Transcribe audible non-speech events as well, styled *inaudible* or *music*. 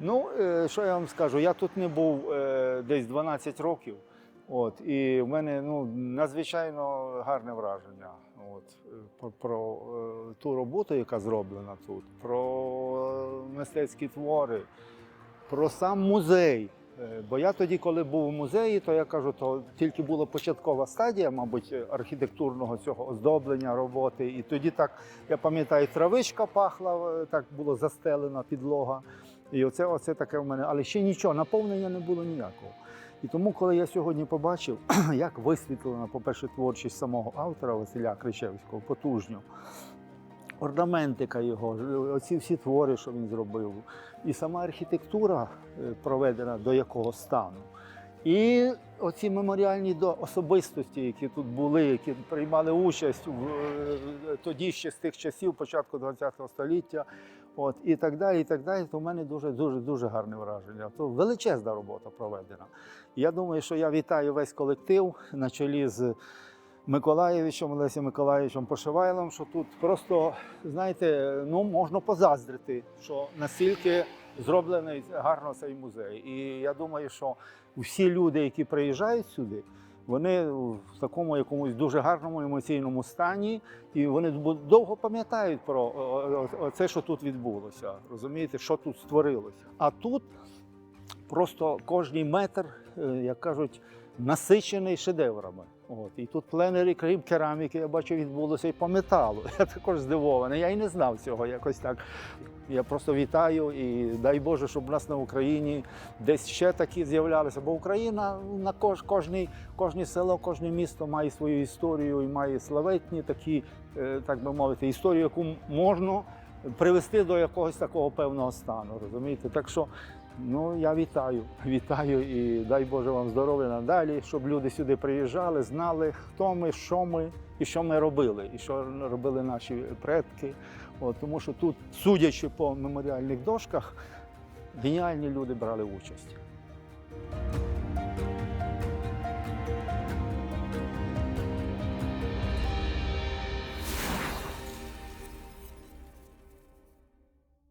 Ну, е, що я вам скажу, я тут не був е, десь 12 років. От, і в мене ну, надзвичайно гарне враження от, е, про, про ту роботу, яка зроблена тут, про мистецькі твори, про сам музей. Бо я тоді, коли був у музеї, то я кажу, то тільки була початкова стадія, мабуть, архітектурного цього оздоблення роботи. І тоді так, я пам'ятаю, травичка пахла, так було застелена підлога. І оце, оце таке в мене, але ще нічого, наповнення не було ніякого. І тому, коли я сьогодні побачив, *clears throat* як висвітлена, по-перше, творчість самого автора Василя Кричевського, потужньо, орнаментика його, оці всі твори, що він зробив, і сама архітектура е, проведена до якого стану. І оці меморіальні до особистості, які тут були, які приймали участь в е, тоді ще з тих часів, початку ХХ століття, от і так далі. І так далі. То в мене дуже дуже дуже гарне враження. То величезна робота проведена. Я думаю, що я вітаю весь колектив на чолі з Миколаєвичем, Олесем Миколаєвичем Пошивайлом, що тут просто, знаєте, ну можна позаздрити, що настільки зроблений гарно цей музей. І я думаю, що всі люди, які приїжджають сюди, вони в такому якомусь дуже гарному емоційному стані, і вони довго пам'ятають про це, що тут відбулося. Розумієте, що тут створилося. А тут просто кожний метр, е, як кажуть, насичений шедеврами. От. І тут пленери, крім кераміки, я бачу, відбулося і по металу. *laughs* Я також здивований. Я і не знав цього якось так. Я просто вітаю і дай Боже, щоб у нас на Україні десь ще такі з'являлися. Бо Україна на кож, кожний, кожне село, кожне місто має свою історію і має славетні такі, е, так би мовити, історію, яку можна привести до якогось такого певного стану. Розумієте? Так що ну я вітаю, *laughs* вітаю і дай Боже вам здоров'я надалі, щоб люди сюди приїжджали, знали, хто ми, що ми і що ми робили, і що робили наші предки. От, тому що тут, судячи по меморіальних дошках, геніальні люди брали участь.